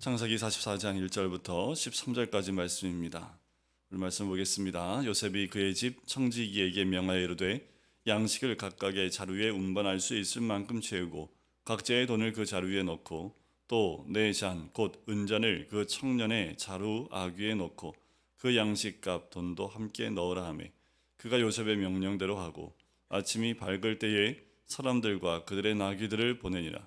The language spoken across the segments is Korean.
창세기 44장 1절부터 13절까지 말씀입니다. 오늘 말씀 보겠습니다. 요셉이 그의 집 청지기에게 명하여 이르되 양식을 각각의 자루에 운반할 수 있을 만큼 채우고 각자의 돈을 그 자루에 넣고 또네잔곧 은잔을 그 청년의 자루 아귀에 넣고 그 양식값 돈도 함께 넣으라 하매 그가 요셉의 명령대로 하고 아침이 밝을 때에 사람들과 그들의 나귀들을 보내니라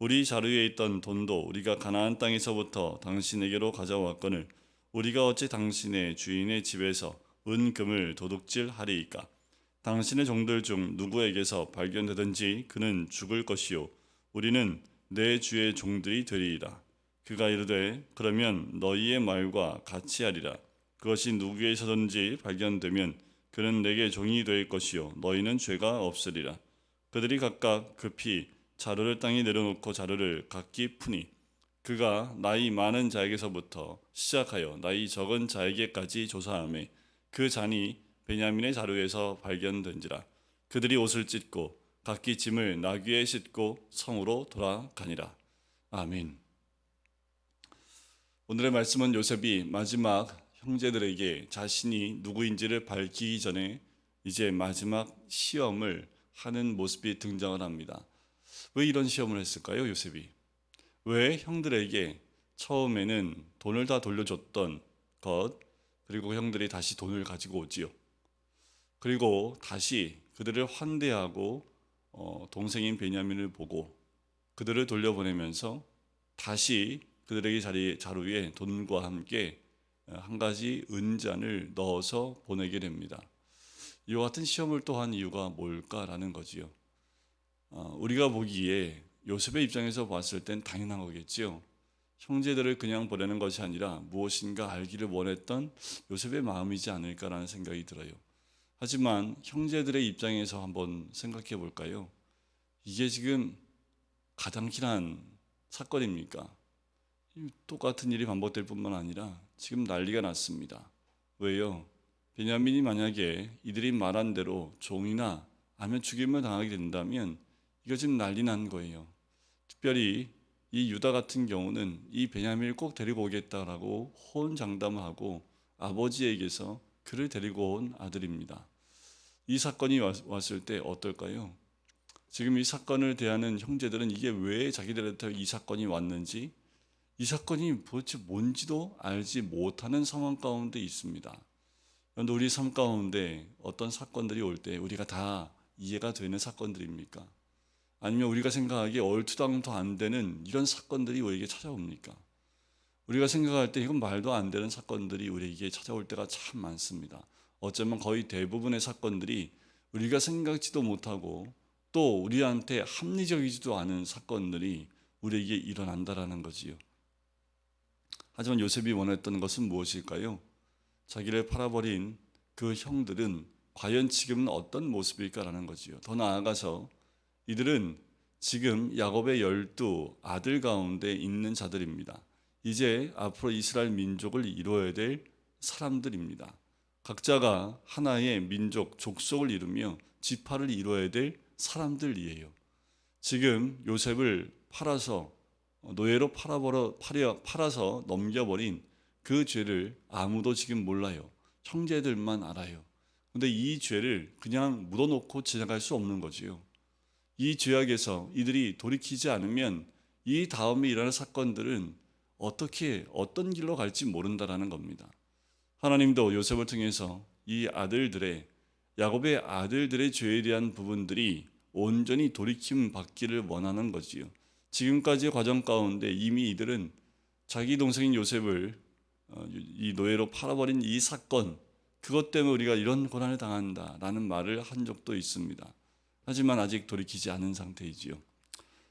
우리 자루에 있던 돈도 우리가 가나안 땅에서부터 당신에게로 가져왔거늘 우리가 어찌 당신의 주인의 집에서 은금을 도둑질하리이까? 당신의 종들 중 누구에게서 발견되든지 그는 죽을 것이요. 우리는 내 주의 종들이 되리이다. 그가 이르되 그러면 너희의 말과 같이 하리라. 그것이 누구에서든지 발견되면 그는 내게 종이 될 것이요. 너희는 죄가 없으리라. 그들이 각각 급히 자루를 땅에 내려놓고 자루를 각기 푸니 그가 나이 많은 자에게서부터 시작하여 나이 적은 자에게까지 조사하매 그 잔이 베냐민의 자루에서 발견된지라 그들이 옷을 찢고 각기 짐을 나귀에 싣고 성으로 돌아가니라 아멘. 오늘의 말씀은 요셉이 마지막 형제들에게 자신이 누구인지를 밝히기 전에 이제 마지막 시험을 하는 모습이 등장을 합니다. 왜 이런 시험을 했을까요, 요셉이? 왜 형들에게 처음에는 돈을 다 돌려줬던 것, 그리고 형들이 다시 돈을 가지고 오지요. 그리고 다시 그들을 환대하고 어, 동생인 베냐민을 보고 그들을 돌려보내면서 다시 그들에게 자리 자루에 돈과 함께 어, 한 가지 은잔을 넣어서 보내게 됩니다. 이와 같은 시험을 또한 이유가 뭘까라는 거지요. 어, 우리가 보기에 요셉의 입장에서 봤을 땐 당연한 거겠지요. 형제들을 그냥 보내는 것이 아니라 무엇인가 알기를 원했던 요셉의 마음이지 않을까라는 생각이 들어요. 하지만 형제들의 입장에서 한번 생각해 볼까요? 이게 지금 가장 흔한 사건입니까? 똑같은 일이 반복될 뿐만 아니라 지금 난리가 났습니다. 왜요? 베냐민이 만약에 이들이 말한 대로 종이나 아니면 죽임을 당하게 된다면 이거 지금 난리 난 거예요. 특별히 이 유다 같은 경우는 이 베냐민을 꼭 데리고 오겠다라고 호언장담을 하고 아버지에게서 그를 데리고 온 아들입니다. 이 사건이 왔을 때 어떨까요? 지금 이 사건을 대하는 형제들은 이게 왜 자기들한테 이 사건이 왔는지 이 사건이 도대체 뭔지도 알지 못하는 상황 가운데 있습니다. 그런데 우리 삶 가운데 어떤 사건들이 올 때 우리가 다 이해가 되는 사건들입니까? 아니면 우리가 생각하기에 얼투당도 안 되는 이런 사건들이 우리에게 찾아옵니까? 우리가 생각할 때 이건 말도 안 되는 사건들이 우리에게 찾아올 때가 참 많습니다. 어쩌면 거의 대부분의 사건들이 우리가 생각지도 못하고 또 우리한테 합리적이지도 않은 사건들이 우리에게 일어난다라는 거지요. 하지만 요셉이 원했던 것은 무엇일까요? 자기를 팔아버린 그 형들은 과연 지금은 어떤 모습일까라는 거지요. 더 나아가서 이들은 지금 야곱의 열두 아들 가운데 있는 자들입니다. 이제 앞으로 이스라엘 민족을 이루어야 될 사람들입니다. 각자가 하나의 민족, 족속을 이루며 지파를 이루어야 될 사람들이에요. 지금 요셉을 팔아서 노예로 팔아버려 팔여, 팔아서 넘겨버린 그 죄를 아무도 지금 몰라요. 형제들만 알아요. 근데 이 죄를 그냥 묻어놓고 지나갈 수 없는 거지요. 이 죄악에서 이들이 돌이키지 않으면 이 다음에 일어날 사건들은 어떻게 어떤 길로 갈지 모른다라는 겁니다. 하나님도 요셉을 통해서 이 아들들의 야곱의 아들들의 죄에 대한 부분들이 온전히 돌이킴 받기를 원하는 거지요. 지금까지의 과정 가운데 이미 이들은 자기 동생인 요셉을 어, 이 노예로 팔아버린 이 사건 그것 때문에 우리가 이런 고난을 당한다라는 말을 한 적도 있습니다. 하지만 아직 돌이키지 않은 상태이지요.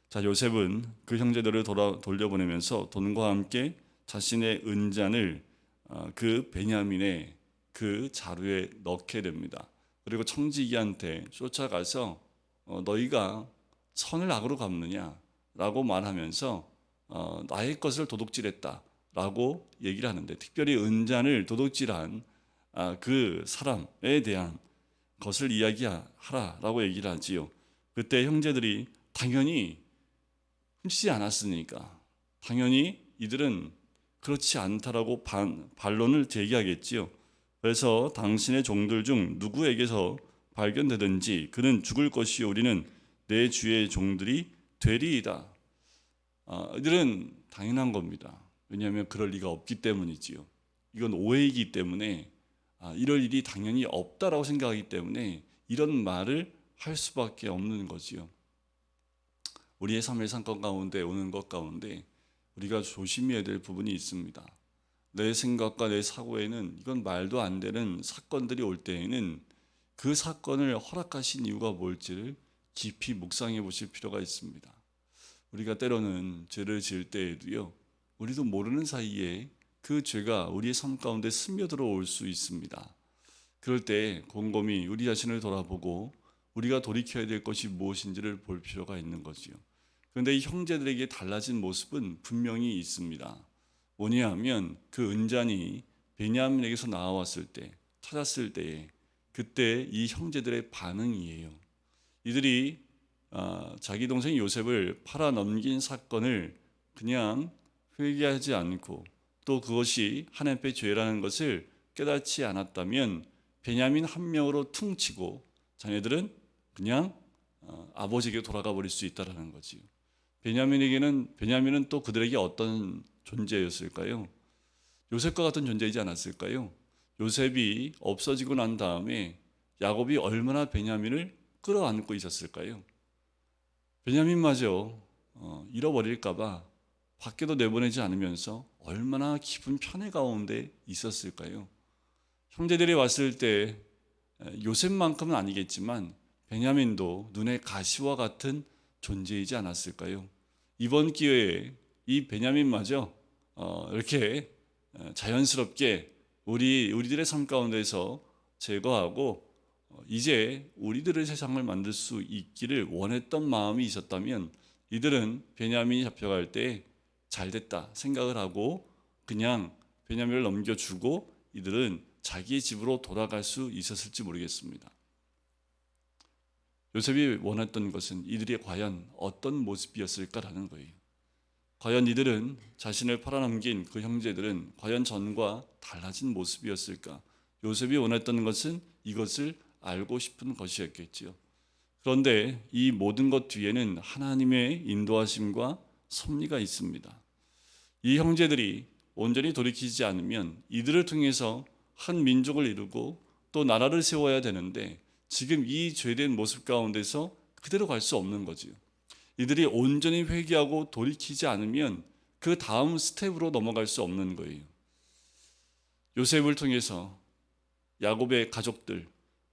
자 요셉은 그 형제들을 돌아, 돌려보내면서 돈과 함께 자신의 은잔을 어, 그 베냐민의 그 자루에 넣게 됩니다. 그리고 청지기한테 쫓아가서 어, 너희가 선을 악으로 갚느냐라고 말하면서 어, 나의 것을 도둑질했다라고 얘기를 하는데 특별히 은잔을 도둑질한 아, 그 사람에 대한 것을 이야기하라라고 얘기를 하지요. 그때 형제들이 당연히 훔치지 않았으니까 당연히 이들은 그렇지 않다라고 반, 반론을 제기하겠지요. 그래서 당신의 종들 중 누구에게서 발견되든지 그는 죽을 것이요 우리는 내 주의 종들이 되리이다. 아, 이들은 당연한 겁니다. 왜냐하면 그럴 리가 없기 때문이지요. 이건 오해이기 때문에 아, 이럴 일이 당연히 없다라고 생각하기 때문에 이런 말을 할 수밖에 없는 거지요. 우리의 삶의 상권 가운데 오는 것 가운데 우리가 조심해야 될 부분이 있습니다. 내 생각과 내 사고에는 이건 말도 안 되는 사건들이 올 때에는 그 사건을 허락하신 이유가 뭘지를 깊이 묵상해 보실 필요가 있습니다. 우리가 때로는 죄를 지을 때에도요, 우리도 모르는 사이에 그 죄가 우리의 삶 가운데 스며들어 올 수 있습니다. 그럴 때 곰곰이 우리 자신을 돌아보고 우리가 돌이켜야 될 것이 무엇인지를 볼 필요가 있는 거지요. 그런데 이 형제들에게 달라진 모습은 분명히 있습니다. 뭐냐 하면 그 은잔이 베냐민에게서 나왔을 때, 찾았을 때에 그때 이 형제들의 반응이에요. 이들이 아, 자기 동생 요셉을 팔아 넘긴 사건을 그냥 회개하지 않고 또 그것이 하나님의 죄라는 것을 깨닫지 않았다면 베냐민 한 명으로 퉁치고 자녀들은 그냥 어, 아버지에게 돌아가 버릴 수 있다라는 거지요. 베냐민에게는 베냐민은 또 그들에게 어떤 존재였을까요? 요셉과 같은 존재이지 않았을까요? 요셉이 없어지고 난 다음에 야곱이 얼마나 베냐민을 끌어안고 있었을까요? 베냐민마저 어, 잃어버릴까봐 밖에도 내보내지 않으면서 얼마나 기분 편해 가운데 있었을까요? 형제들이 왔을 때 요셉만큼은 아니겠지만 베냐민도 눈의 가시와 같은 존재이지 않았을까요? 이번 기회에 이 베냐민마저 어, 이렇게 자연스럽게 우리 우리들의 삶 가운데서 제거하고 어, 이제 우리들의 세상을 만들 수 있기를 원했던 마음이 있었다면 이들은 베냐민이 잡혀갈 때 잘 됐다 생각을 하고 그냥 베냐민을 넘겨주고 이들은 자기의 집으로 돌아갈 수 있었을지 모르겠습니다. 요셉이 원했던 것은 이들이 과연 어떤 모습이었을까라는 거예요. 과연 이들은 자신을 팔아넘긴 그 형제들은 과연 전과 달라진 모습이었을까? 요셉이 원했던 것은 이것을 알고 싶은 것이었겠지요. 그런데 이 모든 것 뒤에는 하나님의 인도하심과 섭리가 있습니다. 이 형제들이 온전히 돌이키지 않으면 이들을 통해서 한 민족을 이루고 또 나라를 세워야 되는데 지금 이 죄된 모습 가운데서 그대로 갈 수 없는 거지요. 이들이 온전히 회개하고 돌이키지 않으면 그 다음 스텝으로 넘어갈 수 없는 거예요. 요셉을 통해서 야곱의 가족들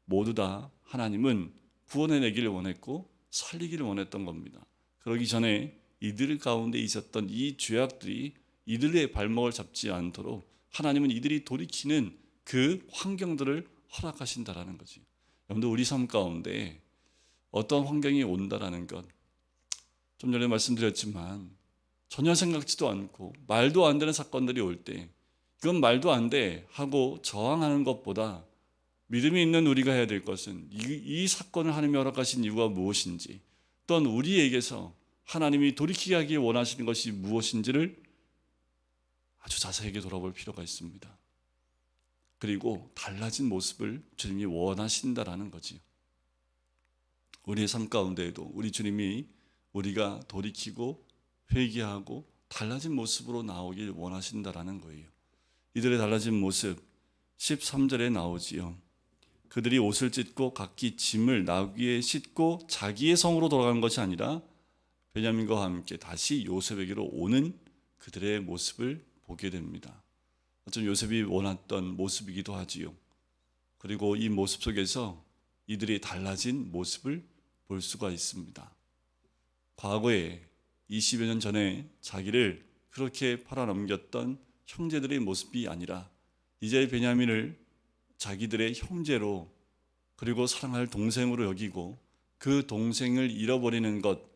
모두 다 하나님은 구원해내기를 원했고 살리기를 원했던 겁니다. 그러기 전에 이들 가운데 있었던 이 죄악들이 이들의 발목을 잡지 않도록 하나님은 이들이 돌이키는 그 환경들을 허락하신다라는 거지. 여러분들 우리 삶 가운데 어떤 환경이 온다라는 것, 좀 전에 말씀드렸지만 전혀 생각지도 않고 말도 안 되는 사건들이 올 때 이건 말도 안 돼 하고 저항하는 것보다 믿음이 있는 우리가 해야 될 것은 이, 이 사건을 하나님이 허락하신 이유가 무엇인지 또는 우리에게서 하나님이 돌이키게 하기 원하시는 것이 무엇인지를 아주 자세하게 돌아볼 필요가 있습니다. 그리고 달라진 모습을 주님이 원하신다라는 거지요. 우리의 삶 가운데에도 우리 주님이 우리가 돌이키고 회개하고 달라진 모습으로 나오길 원하신다라는 거예요. 이들의 달라진 모습 13절에 나오지요. 그들이 옷을 찢고 각기 짐을 나귀에 싣고 자기의 성으로 돌아가는 것이 아니라 베냐민과 함께 다시 요셉에게로 오는 그들의 모습을 보게 됩니다. 어쩜 요셉이 원했던 모습이기도 하지요. 그리고 이 모습 속에서 이들이 달라진 모습을 볼 수가 있습니다. 과거에 20여 년 전에 자기를 그렇게 팔아넘겼던 형제들의 모습이 아니라 이제 베냐민을 자기들의 형제로 그리고 사랑할 동생으로 여기고 그 동생을 잃어버리는 것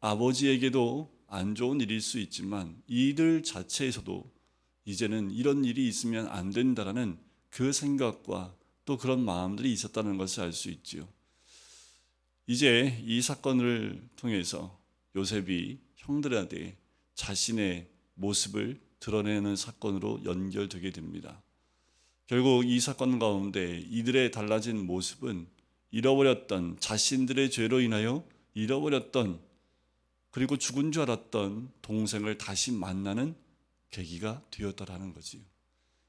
아버지에게도 안 좋은 일일 수 있지만 이들 자체에서도 이제는 이런 일이 있으면 안 된다라는 그 생각과 또 그런 마음들이 있었다는 것을 알 수 있지요. 이제 이 사건을 통해서 요셉이 형들한테 자신의 모습을 드러내는 사건으로 연결되게 됩니다. 결국 이 사건 가운데 이들의 달라진 모습은 잃어버렸던 자신들의 죄로 인하여 잃어버렸던 그리고 죽은 줄 알았던 동생을 다시 만나는 계기가 되었다라는 거지요.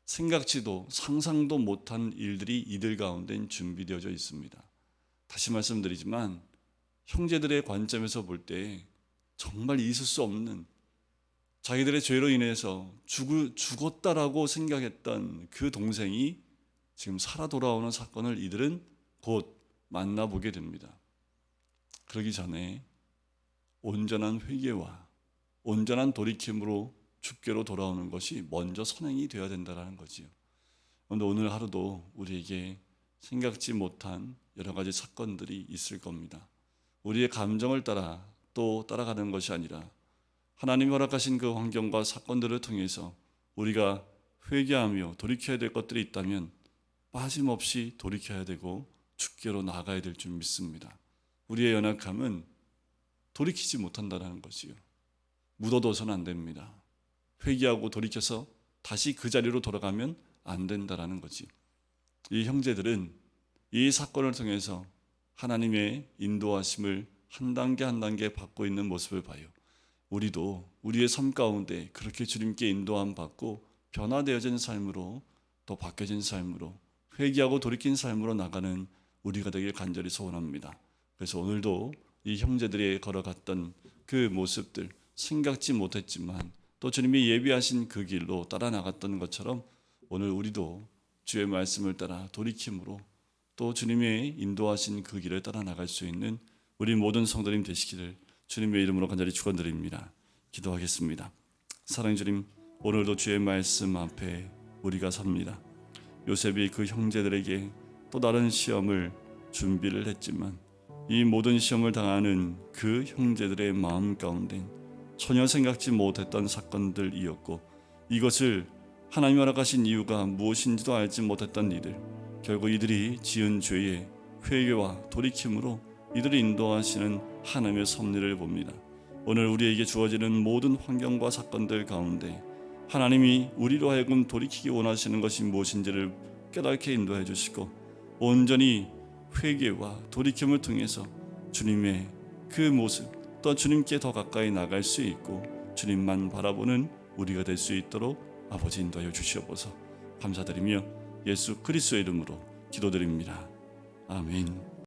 생각지도 상상도 못한 일들이 이들 가운데 준비되어져 있습니다. 다시 말씀드리지만 형제들의 관점에서 볼 때 정말 있을 수 없는 자기들의 죄로 인해서 죽, 죽었다라고 생각했던 그 동생이 지금 살아 돌아오는 사건을 이들은 곧 만나보게 됩니다. 그러기 전에 온전한 회개와 온전한 돌이킴으로 주께로 돌아오는 것이 먼저 선행이 되어야 된다는 거지요. 그런데 오늘 하루도 우리에게 생각지 못한 여러 가지 사건들이 있을 겁니다. 우리의 감정을 따라 또 따라가는 것이 아니라 하나님 허락하신 그 환경과 사건들을 통해서 우리가 회개하며 돌이켜야 될 것들이 있다면 빠짐없이 돌이켜야 되고 주께로 나가야 될 줄 믿습니다. 우리의 연약함은 돌이키지 못한다는 것이요. 묻어둬서는 안 됩니다. 회개하고 돌이켜서 다시 그 자리로 돌아가면 안 된다라는 거지. 이 형제들은 이 사건을 통해서 하나님의 인도하심을 한 단계 한 단계 받고 있는 모습을 봐요. 우리도 우리의 삶 가운데 그렇게 주님께 인도함 받고 변화되어진 삶으로 또 바뀌어진 삶으로 회개하고 돌이킨 삶으로 나가는 우리가 되길 간절히 소원합니다. 그래서 오늘도 이 형제들이 걸어갔던 그 모습들 생각지 못했지만 또 주님이 예비하신 그 길로 따라 나갔던 것처럼 오늘 우리도 주의 말씀을 따라 돌이킴으로 또 주님의 인도하신 그 길을 따라 나갈 수 있는 우리 모든 성도님 되시기를 주님의 이름으로 간절히 축원드립니다. 기도하겠습니다. 사랑 주님, 오늘도 주의 말씀 앞에 우리가 섭니다. 요셉이 그 형제들에게 또 다른 시험을 준비를 했지만 이 모든 시험을 당하는 그 형제들의 마음 가운데 전혀 생각지 못했던 사건들이었고 이것을 하나님 허락하신 이유가 무엇인지도 알지 못했던 이들 결국 이들이 지은 죄의 회개와 돌이킴으로 이들을 인도하시는 하나님의 섭리를 봅니다. 오늘 우리에게 주어지는 모든 환경과 사건들 가운데 하나님이 우리로 하여금 돌이키기 원하시는 것이 무엇인지를 깨닫게 인도해 주시고 온전히 회개와 돌이킴을 통해서 주님의 그 모습 또 주님께 더 가까이 나갈 수 있고 주님만 바라보는 우리가 될 수 있도록 아버지 인도하여 주시옵소서 감사드리며 예수 그리스도의 이름으로 기도드립니다. 아멘.